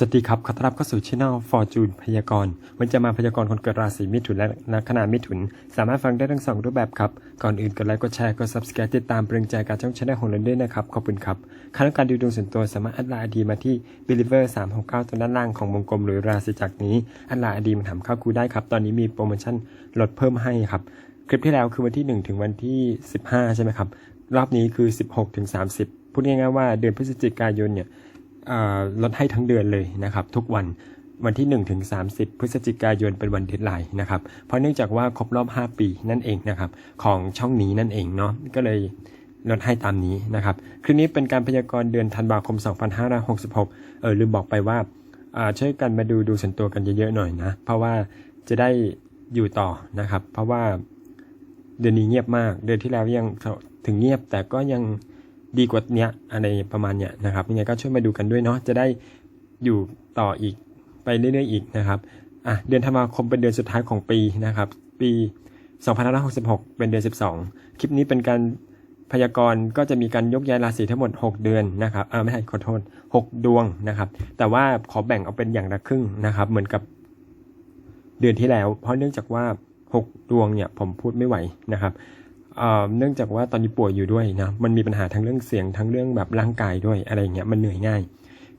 สวัสดีครับ ขอต้อนรับเข้าสู่ช่อง Fortune พยากรณ์วันจะมาพยากรณ์คนเกิดราศีมิถุนและลัคนามิถุน สามารถฟังได้ทั้งสองรูปแบบครับ ก่อนอื่นกดไลค์กดแชร์กด subscribe ติดตามเปลืองใจการช่องชแนลของเราด้วยนะครับ ขอบคุณครับค่าต้องการดูดวงส่วนตัวสามารถอัดไลน์อดีมาที่ believer 369ตรงด้านล่างของวงกลมหรือราศีจักรนี้อัดไลน์อดีมาถามข้าครูได้ครับ ตอนนี้มีโปรโมชั่นลดเพิ่มให้ครับ คลิปที่แล้วคือวันที่ 1 ถึงวันที่ 15 ใช่ไหมครับ รอบนี้คือ 16 ถึง 30 พูดง่ายๆว่าเดือนพฤศจิกายนเนี่ย ลดให้ทั้งเดือนเลยนะครับ ทุกวันวันที่1ถึง30 พฤศจิกายนเป็นวันเดดไลน์นะครับ เพราะเนื่องจากว่าครบรอบ 5 ปีนั่นเองนะครับของช่องนี้นั่นเองเนาะก็เลยลดให้ตามนี้นะครับคลิปนี้เป็นการพยากรณ์เดือนธันวาคม 2566 เออลืมบอกไปว่าช่วยกันมาดูดูส่วนตัวกันเยอะๆหน่อยนะ เพราะว่าจะได้อยู่ต่อนะครับ เพราะว่าเดือนนี้เงียบมาก เดือนที่แล้วยังถึงเงียบแต่ก็ยัง ดีกว่าเนี้ยอะไรประมาณเนี้ยนะครับยังไงก็ช่วยมาดูกันด้วยเนาะจะได้อยู่ต่ออีกไปเรื่อยๆอีกนะครับอะเดือนธันวาคมเป็นเดือนสุดท้ายของปีนะครับ ปี2566 เป็นเดือน 12 คลิปนี้เป็นการพยากรณ์ก็จะมีการยกย้ายราศีทั้งหมด 6 เดือนนะครับอ่าไม่ใช่ขอโทษ 6 ดวงนะครับ แต่ว่าขอแบ่งเอาเป็นอย่างละครึ่งนะครับ เหมือนกับเดือนที่แล้ว เพราะเนื่องจากว่า 6 ดวงเนี่ยผมพูดไม่ไหวนะครับ เนื่องจากว่าตอนนี้ป่วยอยู่ด้วยนะมันมีปัญหาทั้งเรื่องเสียงทั้งเรื่องแบบร่างกายด้วยอะไรเงี้ยมันเหนื่อยง่าย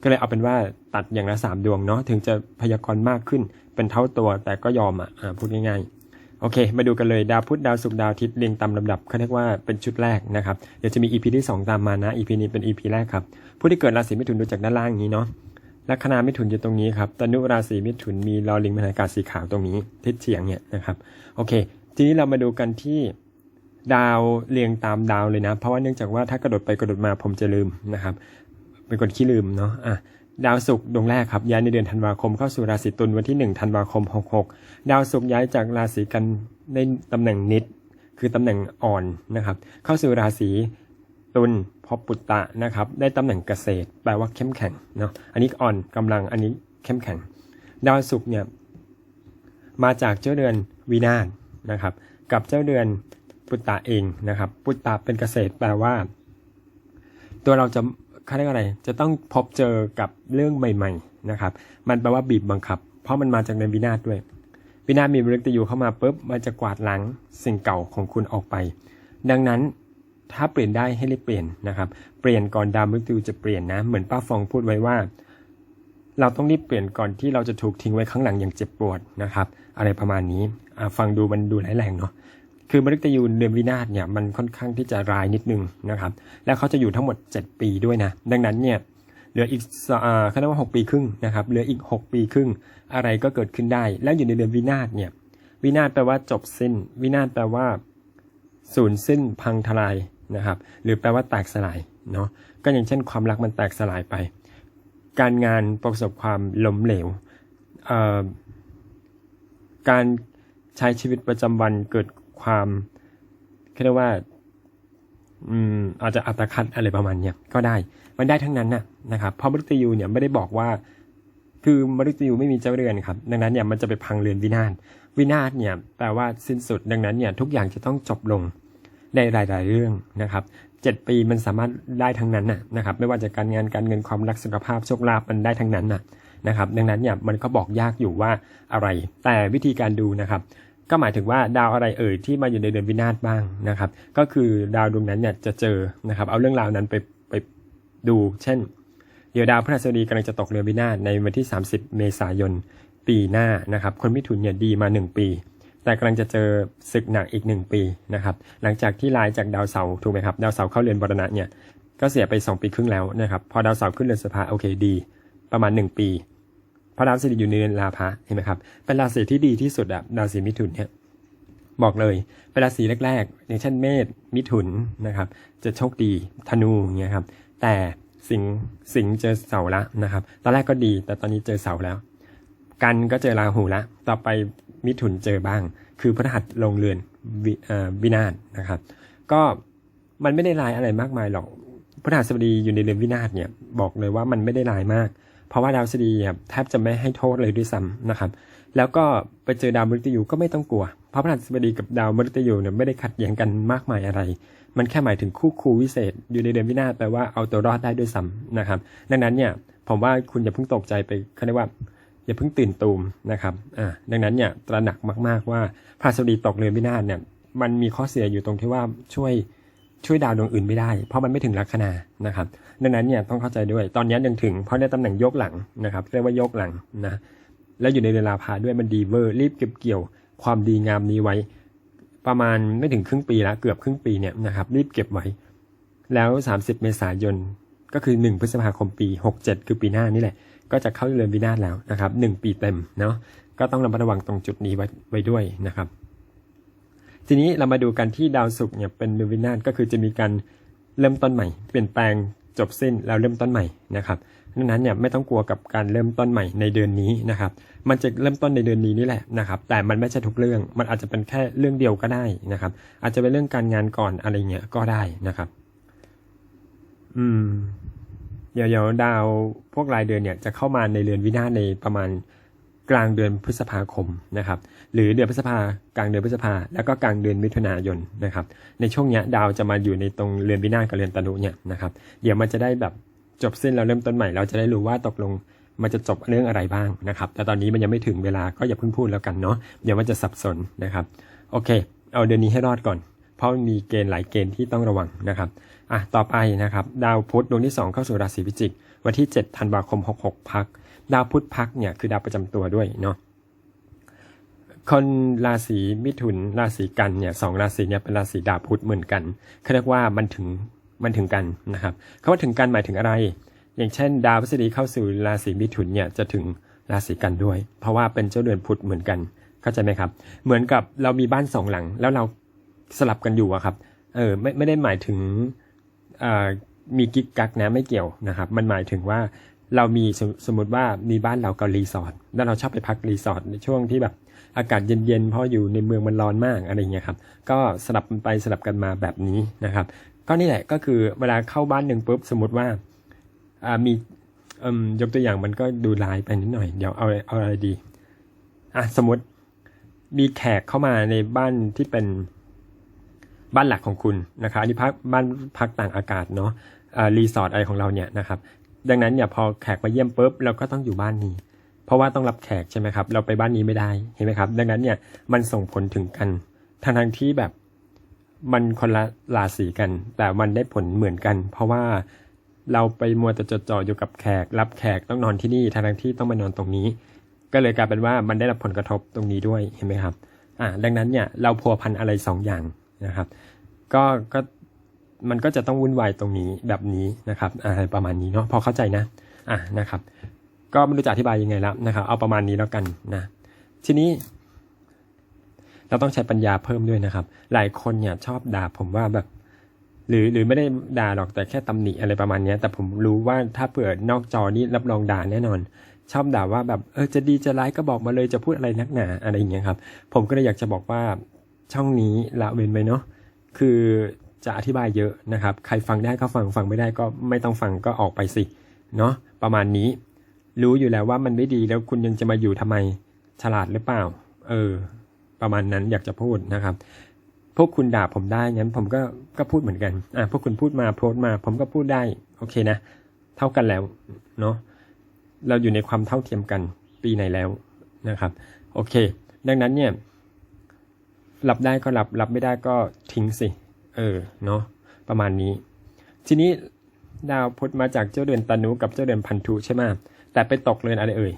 ก็เลยเอาเป็นว่าตัดอย่างละสามดวงเนาะถึงจะพยากรณ์มากขึ้นเป็นเท่าตัวแต่ก็ยอมอะอ่าพูดง่ายๆ โอเค มาดูกันเลยดาวพุธดาวศุกร์ดาวอาทิตย์เรียงตามลำดับเขาเรียกว่าเป็นชุดแรกนะครับเดี๋ยวจะมี EP ที่ 2 ตามมานะ EP นี้เป็น EP แรกครับผู้ที่เกิดราศีมิถุนดูจากด้านล่างอย่างนี้เนาะลัคนามิถุนอยู่ตรงนี้ครับตนุราศีมิถุนมีลอลิงมหากาศสีขาวตรงนี้ทิศเฉียงเนี่ยนะครับโอเค ทีนี้เรามาดูกันที่ ดาวเรียงตามดาวเลยนะ เพราะว่าเนื่องจากว่าถ้ากระโดดไปกระโดดมาผมจะลืมนะครับ เป็นคนขี้ลืมเนาะอะดาวศุกร์ดวงแรกครับย้ายในเดือนธันวาคมเข้าสู่ราศีตุลวันที่1ธันวาคม 66 ดาวศุกร์ย้ายจากราศีกันในตำแหน่งนิด คือตำแหน่งอ่อนนะครับ เข้าสู่ราศีตุลพอปุตตะนะครับ ได้ตำแหน่งเกษตร แปลว่าเข้มแข็งเนาะอันนี้อ่อนกำลังอันนี้เข้มแข็ง ดาวศุกร์เนี่ยมาจากเจ้าเดือนวินาศนะครับ กับเจ้าเดือน ปุตตะเองนะครับ ปุตตะเป็นเกษตรแปลว่า ตัวเราจะเขาเรียกอะไร จะต้องพบเจอกับเรื่องใหม่ ๆนะครับ มันแปลว่าบีบบังคับ เพราะมันมาจากในวินาศด้วยวินาศมีมฤตยูเข้ามาปุ๊บมันจะกวาดล้างสิ่งเก่าของคุณออกไป ดังนั้นถ้าเปลี่ยนได้ให้รีบเปลี่ยนนะครับ เปลี่ยนก่อนดาวมฤตยูจะเปลี่ยนนะ เหมือนป้าฟองพูดไว้ว่า เราต้องรีบเปลี่ยนก่อนที่เราจะถูกทิ้งไว้ข้างหลังอย่างเจ็บปวดนะครับ อะไรประมาณนี้ฟังดูมันดูร้ายแรงเนาะ คือมฤตยูเดือนวินาศเนี่ยมันค่อนข้างที่จะรายนิดนึงนะครับ แล้วเขาจะอยู่ทั้งหมด 7 ปีด้วยนะ ดังนั้นเนี่ยเหลืออีกอ่าเขาเรียกว่า6ปีครึ่งนะครับ เหลืออีก 6 ปีครึ่ง อะไรก็เกิดขึ้นได้ แล้วอยู่ในเดือนวินาศเนี่ย วินาศแปลว่าจบสิ้น วินาศแปลว่าสูญสิ้นพังทลายนะครับ หรือแปลว่าแตกสลายเนาะ ก็อย่างเช่นความรักมันแตกสลายไป การงานประสบความล้มเหลวอ่อการใช้ชีวิตประจำวันเกิด ความเรียกว่าอืมอาจจะอัตคัดอะไรประมาณเนี้ยก็ได้ มันได้ทั้งนั้นนะนะครับเพราะมฤตยูเนี่ยไม่ได้บอกว่า คือมฤตยูไม่มีเจ้าเรือนครับ ดังนั้นเนี่ยมันจะไปพังเรือนวินาศวินาศเนี่ยแปลว่าสิ้นสุดดังนั้นเนี่ยทุกอย่างจะต้องจบลงในหลาย ๆ เรื่องนะครับเจ็ดปีมันสามารถได้ทั้งนั้นน่ะนะครับ ไม่ว่าจะการงานการเงินความรักสุขภาพโชคลาภมันได้ทั้งนั้นน่ะนะครับ ดังนั้นเนี่ยมันก็บอกยากอยู่ว่าอะไร แต่วิธีการดูนะครับ ก็หมายถึงว่าดาวอะไรเอ่ยที่มาอยู่ในเดือนวินาศบ้างนะครับ ก็คือดาวดวงนั้นเนี่ยจะเจอนะครับ เอาเรื่องราวนั้นไปไปดู เช่น เดี๋ยวดาวพฤหัสบดีกำลังจะตกเรือนวินาศในวันที่ 30 เมษายนปีหน้านะครับ คนมิถุนเนี่ยดีมา 1 ปี แต่กำลังจะเจอศึกหนักอีก 1 ปีนะครับ หลังจากที่ลายจากดาวเสาร์ถูกไหมครับ ดาวเสาร์เข้าเรือนบรณะเนี่ยก็เสียไป 2 ปีครึ่งแล้วนะครับ พอดาวเสาร์ขึ้นเรือนสภาโอเคดี ประมาณ 1 ปี พระดาวสิริอยู่ในเรือนลาภะเห็นไหมครับเป็นราศีที่ดีที่สุดอะราศีมิถุนเนี่ยบอกเลยเป็นราศีแรกๆอย่างเช่นเมษมิถุนนะครับ จะโชคดีธนูอย่างเงี้ยครับ แต่สิงสิงเจอเสาละนะครับ ตอนแรกก็ดี แต่ตอนนี้เจอเสาแล้ว กันก็เจอราหูละต่อไปมิถุนเจอบ้าง คือพฤหัสลงเรือนวิเอ่อวินาศนะครับ ก็มันไม่ได้ลายอะไรมากมายหรอกพฤหัสบดีอยู่ในเรือนวินาศเนี่ยบอกเลยว่ามันไม่ได้ลายมาก เพราะว่าดาวพฤษฎีเนี่ยแทบจะไม่ให้โทษเลยด้วยซ้ำนะครับ แล้วก็ไปเจอดาวมฤตยูก็ไม่ต้องกลัว เพราะพระราชบดีกับดาวมฤตยูเนี่ยไม่ได้ขัดแย้งกันมากมายอะไร มันแค่หมายถึงคู่ครูวิเศษ อยู่ในเดือนวินาศแปลว่าเอาตัวรอดได้ด้วยซ้ำนะครับ ดังนั้นเนี่ยผมว่าคุณอย่าเพิ่งตกใจไปเขาเรียกว่าอย่าเพิ่งตื่นตูมนะครับอ่าดังนั้นเนี่ยตระหนักมากๆว่าพระราชบดีตกเรือนวินาศเนี่ยมันมีข้อเสียอยู่ตรงที่ว่าช่วยช่วยดาวดวงอื่นไม่ได้ เพราะมันไม่ถึงลัคนานะครับ ดังนั้นเนี่ยต้องเข้าใจด้วย ตอนนี้ยังถึงเพราะในตำแหน่งยกหลังนะครับเรียกว่ายกหลังนะแล้วอยู่ในเวลาพาด้วยมันดีเวอร์รีบเก็บเกี่ยวความดีงามนี้ไว้ ประมาณไม่ถึงครึ่งปีและเกือบครึ่งปีเนี่ยนะครับรีบเก็บไว้ แล้ว 30 เมษายนก็คือ 1 พฤษภาคมปี 67 คือปีหน้านี่แหละ ก็จะเข้าเรือนวินาศแล้วนะครับหนึ่งปีเต็มเนาะก็ต้องระมัดระวังตรงจุดนี้ไว้ไว้ด้วยนะครับ ทีนี้เรามาดูกันที่ดาวศุกร์เนี่ยเป็นเรือนวินาศก็คือจะมีการเริ่มต้นใหม่ เปลี่ยนแปลง จบสิ้นแล้วเริ่มต้นใหม่นะครับดังนั้นเนี่ยไม่ต้องกลัวกับการเริ่มต้นใหม่ในเดือนนี้นะครับมันจะเริ่มต้นในเดือนนี้นี่แหละนะครับแต่มันไม่ใช่ทุกเรื่องมันอาจจะเป็นแค่เรื่องเดียวก็ได้นะครับ อาจจะเป็นเรื่องการงานก่อนอะไรเงี้ยก็ได้นะครับ อืมเดี๋ยวเดี๋ยวดาวพวกรายเดือนเนี่ยจะเข้ามาในเรือนวินาศในประมาณ กลางเดือนพฤษภาคมนะครับหรือเดือนพฤษภากลางเดือนพฤษภาแล้วก็กลางเดือนมิถุนายนนะครับในช่วงเนี้ยดาวจะมาอยู่ในตรงเรือนวินาศกับเรือนตนุเนี่ยนะครับเดี๋ยวมันจะได้แบบจบสิ้นเราเริ่มต้นใหม่เราจะได้รู้ว่าตกลงมันจะจบเรื่องอะไรบ้างนะครับแต่ตอนนี้มันยังไม่ถึงเวลาก็อย่าเพิ่งพูดแล้วกันเนาะเดี๋ยวมันจะสับสนนะครับโอเค เอาเดือนนี้ให้รอดก่อน เพราะมีเกณฑ์หลายเกณฑ์ที่ต้องระวังนะครับ อะต่อไปนะครับ ดาวพุธดวงที่ 2 เข้าสู่ราศีพิจิก วันที่7ธันวาคม 66 พัก ดาวพุธพักเนี่ยคือดาวประจำตัวด้วยเนาะคนราศีมิถุนราศีกันเนี่ยสองราศีเนี่ยเป็นราศีดาวพุธเหมือนกันเขาเรียกว่ามันถึงมันถึงกันนะครับคำว่าถึงกันหมายถึงอะไร อย่างเช่น ดาวพฤษฎีเข้าสู่ราศีมิถุนเนี่ยจะถึงราศีกันด้วย เพราะว่าเป็นเจ้าเดือนพุธเหมือนกันเข้าใจไหมครับ เหมือนกับเรามีบ้านสองหลัง แล้วเราสลับกันอยู่อะครับเออไม่ไม่ได้หมายถึง มีกิ๊กกักนะไม่เกี่ยวนะครับ มันหมายถึงว่าเรามีสมสมมติว่ามีบ้านเรากับรีสอร์ทแล้วเราชอบไปพักรีสอร์ทในช่วงที่แบบอากาศเย็นๆเพราะอยู่ในเมืองมันร้อนมากอะไรเงี้ยครับ ก็สลับไปสลับกันมาแบบนี้นะครับ ก็นี่แหละก็คือเวลาเข้าบ้านหนึ่งปุ๊บสมมติว่ามีมยกตัวอย่างมันก็ดูลายไปนิดหน่อยเดี๋ยวเอาเอาอะไรดีอะสมมติมีแขกเข้ามาในบ้านที่เป็น บ้านหลักของคุณนะครับอันนี้พักบ้านพักต่างอากาศเนาะรีสอร์ทอะไรของเราเนี่ยนะครับดังนั้นเนี่ยพอแขกมาเยี่ยมปุ๊บเราก็ต้องอยู่บ้านนี้ เพราะว่าต้องรับแขกใช่ไหมครับ เราไปบ้านนี้ไม่ได้เห็นไหมครับ ดังนั้นเนี่ยมันส่งผลถึงกันทางทางที่แบบมันคนละราศีกัน แต่มันได้ผลเหมือนกัน เพราะว่าเราไปมัวแต่จดจ่ออยู่กับแขก รับแขกต้องนอนที่นี่ทางทางที่ต้องมานอนตรงนี้ ก็เลยกลายเป็นว่ามันได้รับผลกระทบตรงนี้ด้วยเห็นไหมครับอ่าดังนั้นเนี่ยเราพัวพันอะไรสองอย่าง นะครับ ก็ก็มันก็จะต้องวุ่นวายตรงนี้แบบนี้นะครับอ่าประมาณนี้เนาะพอเข้าใจนะอ่านะครับ ก็ไม่รู้จะอธิบายยังไงแล้วนะครับ เอาประมาณนี้แล้วกันนะทีนี้ เราต้องใช้ปัญญาเพิ่มด้วยนะครับ หลายคนเนี่ยชอบด่าผมว่าแบบ หรือหรือไม่ได้ด่าหรอกแต่แค่ตำหนิอะไรประมาณนี้แต่ผมรู้ว่าถ้าเปิดนอกจอนี่รับรองด่าแน่นอน ชอบด่าว่าแบบเออจะดีจะร้ายก็บอกมาเลยจะพูดอะไรนักหนาอะไรอย่างเงี้ยครับ ผมก็เลยอยากจะบอกว่า ช่องนี้ละเว้นไปเนาะคือจะอธิบายเยอะนะครับ ใครฟังได้ก็ฟังฟังไม่ได้ก็ไม่ต้องฟังก็ออกไปสิเนาะประมาณนี้ รู้อยู่แล้วว่ามันไม่ดีแล้วคุณยังจะมาอยู่ทำไมฉลาดหรือเปล่า เออ ประมาณนั้นอยากจะพูดนะครับ พวกคุณด่าผมได้งั้นผมก็ก็พูดเหมือนกันอะพวกคุณพูดมาโพสต์มา ผมก็พูดได้โอเคนะ เท่ากันแล้วเนาะเราอยู่ในความเท่าเทียมกันปีไหนแล้วนะครับ โอเค ดังนั้นเนี่ย รับได้ก็รับ รับไม่ได้ก็ทิ้งสิ เออ เนาะ ประมาณนี้ ทีนี้ดาวพุธมาจากเจ้าเดือนตานุกับเจ้าเดือนพันธุใช่ไหมแต่ไปตกเรือนอะไรเอ่ย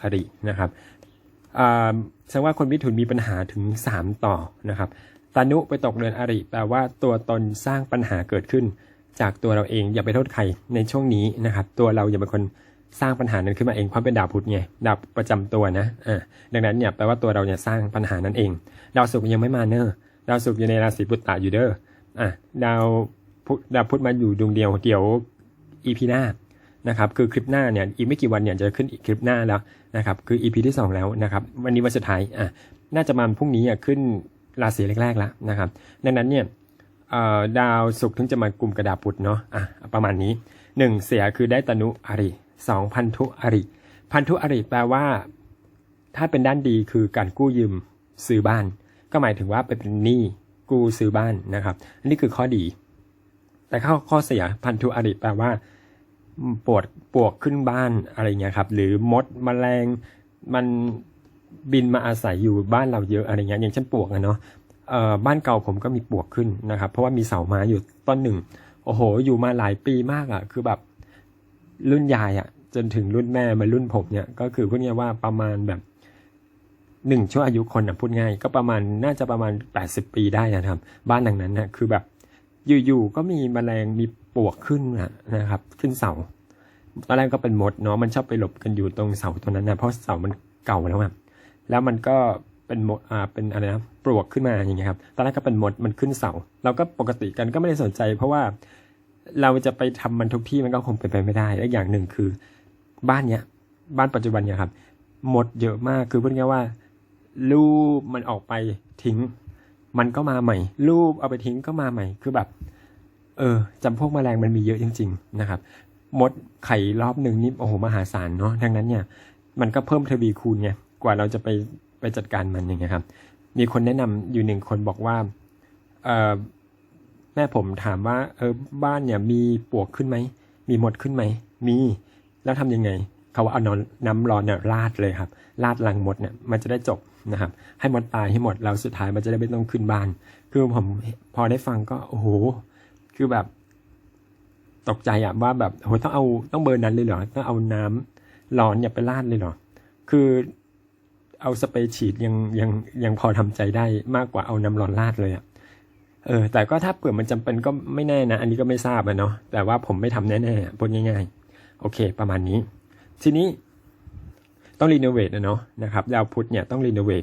อรินะครับอ่าแสดงว่าคนมิถุนมีปัญหาถึง 3 ต่อนะครับ ตานุไปตกเรือนอริแปลว่าตัวตนสร้างปัญหาเกิดขึ้น จากตัวเราเองอย่าไปโทษใครในช่วงนี้นะครับ ตัวเราอย่าเป็นคน สร้างปัญหานั้นขึ้นมาเองเพราะเป็นดาวพุธไงดาวประจำตัวนะอ่าดังนั้นเนี่ยแปลว่าตัวเราเนี่ยสร้างปัญหานั้นเอง ดาวศุกร์ยังไม่มาเนอะดาวศุกร์อยู่ในราศีปุตตะอยู่เด้ออะดาวพุธดาวพุธมาอยู่ดวงเดียวเดี๋ยวอีพีหน้านะครับคือคลิปหน้าเนี่ยอีกไม่กี่วันเนี่ยจะขึ้นอีกคลิปหน้าแล้วนะครับคือ EP ที่ 2 แล้วนะครับวันนี้วันสุดท้ายอะน่าจะมาพรุ่งนี้อะขึ้นราศีแรกๆแล้วนะครับดังนั้นเนี่ยอ่อดาวศุกร์ถึงจะมากลุ่มกระดาษปุดเนาะอะประมาณนี้หนึ่งเสียคือได้ตนุอาริ สองพันธุอริ พันธุอริแปลว่า ถ้าเป็นด้านดีคือการกู้ยืมซื้อบ้าน ก็หมายถึงว่าไปเป็นหนี้กู้ซื้อบ้านนะครับ อันนี้คือข้อดี แต่ข้อข้อเสียพันธุอริแปลว่าปวดปวกขึ้นบ้านอะไรเงี้ยครับ หรือมดมแมลงมันบินมาอาศัยอยู่บ้านเราเยอะอะไรเงี้ยอย่างเช่นปวกอะเนาะบ้านเก่าผมก็มีปวกขึ้นนะครับ เพราะว่ามีเสาไม้อยู่ต้นหนึ่ง โอ้โห อยู่มาหลายปีมากอะ่ะ คือแบบ รุ่นยายอะ่ะ จนถึงรุ่นแม่มารุ่นผมเนี่ย ก็คือพูดง่ายว่าประมาณแบบหนึ่งชั่วอายุคนอะพูดง่าย ก็ประมาณน่าจะประมาณแปดสิบปีได้นะครับ บ้านหลังนั้นนะคือแบบอยู่ๆก็มีแมลงมีปวกขึ้นนะนะครับ ขึ้นเสาตอนแรกก็เป็นมดเนาะมันชอบไปหลบกันอยู่ตรงเสาตัวนั้นนะเพราะเสามันเก่าแล้วอะแล้วมันก็เป็นมดอ่าเป็นอะไรนะปลวกขึ้นมาอย่างเงี้ยครับตอนแรกก็เป็นมดมันขึ้นเสาเราก็ปกติกันก็ไม่ได้สนใจ เพราะว่า เราจะไปทำมันทุกที่มันก็คงเป็นไปไม่ได้และอย่างหนึ่งคือ บ้านเนี้ย บ้านปัจจุบันเนี่ยครับมดเยอะมากคือพูดง่ายว่า รูปมันออกไปทิ้ง มันก็มาใหม่ รูปเอาไปทิ้งก็มาใหม่ คือแบบ เออจำพวกแมลงมันมีเยอะจริง ๆ นะครับมดไข่รอบหนึ่งนี่โอ้โหมหาศาลเนาะดังนั้นเนี่ย มันก็เพิ่มทวีคูณไงกว่าเราจะไปไปจัดการมันอย่างเงี้ยครับ มีคนแนะนำอยู่หนึ่งคนบอกว่าเออ แม่ผมถามว่าเออบ้านเนี่ยมีปวกขึ้นไหม มีมดขึ้นไหม มี แล้วทำยังไง เขาว่าเอานอนน้ำร้อนเนี่ยราดเลยครับ ราดลังมดเนี่ยมันจะได้จบนะครับ ให้มดตายให้หมดแล้วสุดท้ายมันจะได้ไม่ต้องขึ้นบ้าน คือผมพอได้ฟังก็โอ้โห คือแบบ ตกใจอะว่าแบบโหต้องเอาต้องเบอร์นั้นเลยเหรอ ต้องเอาน้ำร้อนอย่าไปราดเลยเหรอ คือเอาสเปรย์ฉีดยังยังยังพอทำใจได้มากกว่าเอาน้ำร้อนราดเลยอะ เออแต่ก็ถ้าเผื่อมันจำเป็นก็ไม่แน่นะ อันนี้ก็ไม่ทราบอะเนาะแต่ว่าผมไม่ทำแน่ๆพูดง่าย ๆ โอเค ประมาณนี้ ทีนี้ต้องรีโนเวทนะเนาะนะครับดาวพุธเนี่ยต้องรีโนเวท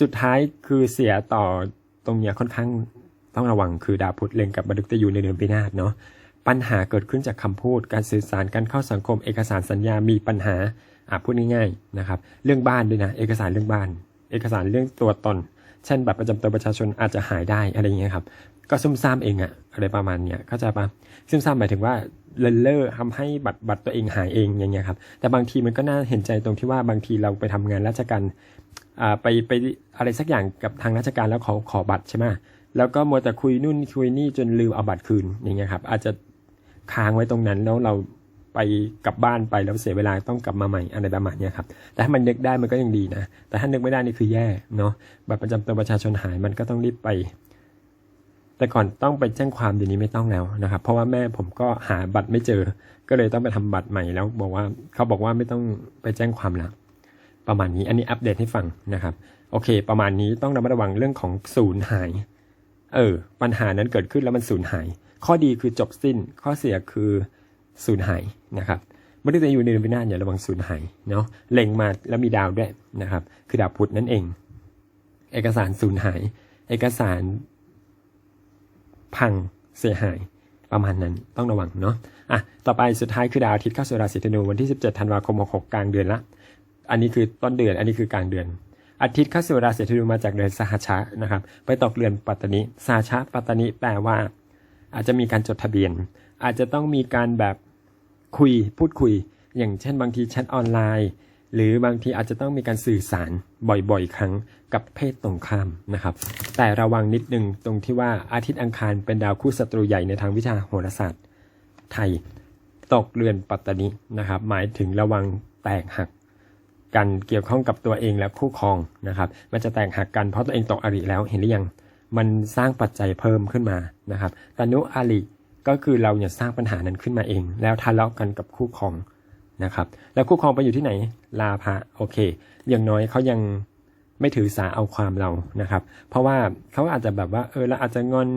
สุดท้ายคือเสียต่อตรงเนี้ยค่อนข้างต้องระวังคือดาวพุธเล็งกับบรรดุกตยูในเดือนปีน้าเนาะปัญหาเกิดขึ้นจากคำพูด การสื่อสารการเข้าสังคม เอกสารสัญญามีปัญหาอะพูดง่ายๆนะครับ เรื่องบ้านด้วยนะ เอกสารเรื่องบ้าน เอกสารเรื่องตัวตน เช่นบัตรประจำตัวประชาชนอาจจะหายได้อะไรเงี้ยครับ ก็ซุ่มซ่ามเองอะอะไรประมาณเนี้ยเข้าใจปะซุ่มซ่ามหมายถึงว่าเลนเลอร์ทำให้บัตรบัตรตัวเองหายเองอย่างเงี้ยครับ แต่บางทีมันก็น่าเห็นใจตรงที่ว่าบางทีเราไปทำงานราชการอ่าไปไปอะไรสักอย่างกับทางราชการแล้วขอขอบัตรใช่ไหมแล้วก็มัวแต่คุยนู่นคุยนี่จนลืมเอาบัตรคืนอย่างเงี้ยครับ อาจจะค้างไว้ตรงนั้นแล้วเรา ไปกลับบ้านไปแล้วเสียเวลาต้องกลับมาใหม่อะไรประมาณนี้ครับ แต่ถ้ามันนึกได้มันก็ยังดีนะ แต่ถ้านึกไม่ได้นี่คือแย่เนาะบัตรประจำตัวประชาชนหายมันก็ต้องรีบไป แต่ก่อนต้องไปแจ้งความเดี๋ยวนี้ไม่ต้องแล้วนะครับ เพราะว่าแม่ผมก็หาบัตรไม่เจอ ก็เลยต้องไปทำบัตรใหม่แล้ว บอกว่าเขาบอกว่าไม่ต้องไปแจ้งความแล้วประมาณนี้อันนี้อัปเดตให้ฟังนะครับ โอเค ประมาณนี้ต้องระมัดระวังเรื่องของสูญหาย เออ ปัญหานั้นเกิดขึ้นแล้วมันสูญหาย ข้อดีคือจบสิ้น ข้อเสียคือ สูญหายนะครับไม่ได้จะอยู่ในเดือนพินาศอย่าระวังสูญหายเนาะเล็งมาแล้วมีดาวด้วยนะครับ คือดาวพุธนั่นเอง เอกสารสูญหาย เอกสารพังเสียหายประมาณนั้นต้องระวังเนาะอะต่อไปสุดท้ายคือดาวอาทิตย์เข้าสู่ราศีธนูวันที่ 17ธันวาคม66กลางเดือนละ อันนี้คือต้นเดือน อันนี้คือกลางเดือน อาทิตย์เข้าสู่ราศีธนูมาจากเดือนสหัชะนะครับ ไปตกเดือนปัตตนิสหัชชะปัตตนิแปลว่า อาจจะมีการจดทะเบียน อาจจะต้องมีการแบบ คุยพูดคุย อย่างเช่นบางทีแชทออนไลน์ หรือบางทีอาจจะต้องมีการสื่อสารบ่อยๆ ครั้งกับเพศตรงข้ามนะครับ แต่ระวังนิดนึงตรงที่ว่าอาทิตย์อังคารเป็นดาวคู่ศัตรูใหญ่ในทางวิชาโหราศาสตร์ไทย ตกเรือนปัตตานินะครับ หมายถึงระวังแตกหักกันเกี่ยวข้องกับตัวเองและคู่ครองนะครับ มันจะแตกหักกันเพราะตัวเองตกอริแล้วเห็นหรือยัง มันสร้างปัจจัยเพิ่มขึ้นมานะครับตนุอริ ก็คือเราเนี่ยสร้างปัญหานั้นขึ้นมาเอง แล้วทะเลาะกันกับคู่ครองนะครับ แล้วคู่ครองไปอยู่ที่ไหน ลาภะโอเค อย่างน้อยเขายังไม่ถือสาเอาความเรานะครับ เพราะว่าเขาอาจจะแบบว่า เออเราอาจจะงอน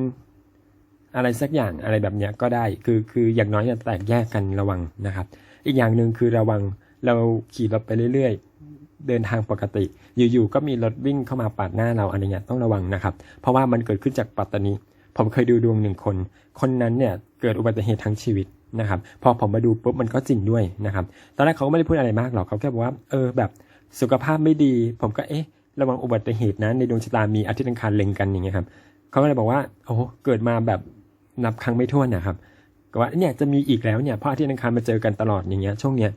อะไรสักอย่างอะไรแบบเนี้ยก็ได้ คือคืออย่างน้อยจะแตกแยกกันระวังนะครับ อีกอย่างหนึ่งคือระวังเราขี่รถไปเรื่อยๆเดินทางปกติ อยู่ๆ ก็มีรถวิ่งเข้ามาปาดหน้าเราอะไรเงี้ยต้องระวังนะครับ เพราะว่ามันเกิดขึ้นจากปัตตานี ผมเคยดูดวงหนึ่งคน คนนั้นเนี่ยเกิดอุบัติเหตุทั้งชีวิตนะครับ พอผมมาดูปุ๊บมันก็จริงด้วยนะครับ ตอนแรกเขาก็ไม่ได้พูดอะไรมากหรอกเขาแค่บอกว่า เออแบบสุขภาพไม่ดี ผมก็เอ๊ะ ระวังอุบัติเหตุนะในดวงชะตามีอาทิตย์อังคารเล็งกันอย่างเงี้ยครับเขาก็เลยบอกว่าโอ้เกิดมาแบบนับครั้งไม่ถ้วนนะครับก็ว่าเนี่ยจะมีอีกแล้วเนี่ยเพราะอาทิตย์อังคารมาเจอกันตลอดอย่างเงี้ยช่วงเนี้ย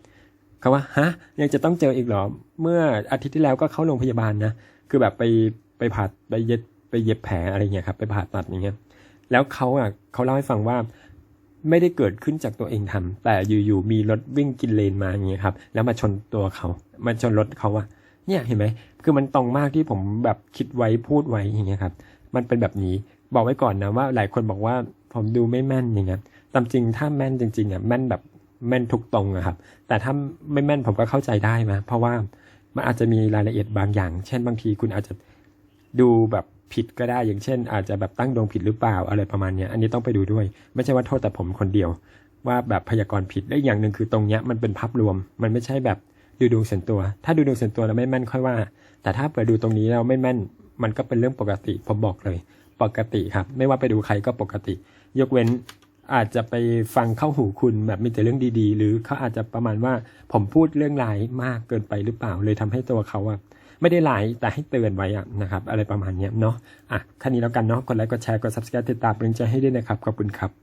เขาว่าฮะยังจะต้องเจออีกเหรอเมื่ออาทิตย์ที่แล้วก็เข้าโรงพยาบาลนะคือแบบไปไปผ่าไปเย็บไปเย็บแผลอะไรเงี้ยครับไปผ่าตัดอย่างเงี้ย แล้วเขาอะเขาเล่าให้ฟังว่าไม่ได้เกิดขึ้นจากตัวเองทำแต่อยู่ๆมีรถวิ่งกินเลนมาอย่างเงี้ยครับ แล้วมาชนตัวเขามาชนรถเขาอะเนี่ยเห็นไหมคือมันตรงมากที่ผมแบบคิดไว้พูดไว้อย่างเงี้ยครับ มันเป็นแบบนี้บอกไว้ก่อนนะว่า หลายคนบอกว่าผมดูไม่แม่นอย่างเงี้ยตามจริงถ้าแม่นจริงๆอะแม่นแบบแม่นทุกตรงอะครับ แต่ถ้าไม่แม่นผมก็เข้าใจได้นะเพราะว่ามันอาจจะมีรายละเอียดบางอย่าง เช่นบางทีคุณอาจจะดูแบบ ผิดก็ได้ อย่างเช่น อาจจะแบบตั้งดวงผิดหรือเปล่าอะไรประมาณนี้อันนี้ต้องไปดูด้วย ไม่ใช่ว่าโทษแต่ผมคนเดียว ว่าแบบพยากรณ์ผิดและอย่างหนึ่งคือตรงเนี้ยมันเป็นภาพรวม มันไม่ใช่แบบดูดวงส่วนตัว ถ้าดูดวงส่วนตัวแล้วไม่แม่นค่อยว่า แต่ถ้าเปิดดูตรงนี้แล้วไม่แม่น มันก็เป็นเรื่องปกติ ผมบอกเลย ปกติครับ ไม่ว่าไปดูใครก็ปกติ ยกเว้นอาจจะไปฟังเข้าหูคุณแบบมีแต่เรื่องดีๆ หรือเขาอาจจะประมาณว่าผมพูดเรื่องร้ายมากเกินไปหรือเปล่าเลยทำให้ตัวเขาอะ ไม่ได้ร้ายแต่ให้เตือนไว้อะนะครับอะไรประมาณนี้เนาะอะแค่นี้แล้วกันเนาะกดไลค์กดแชร์กด subscribe ติดตามเป็นกำลังใจให้ด้วยนะครับขอบคุณครับ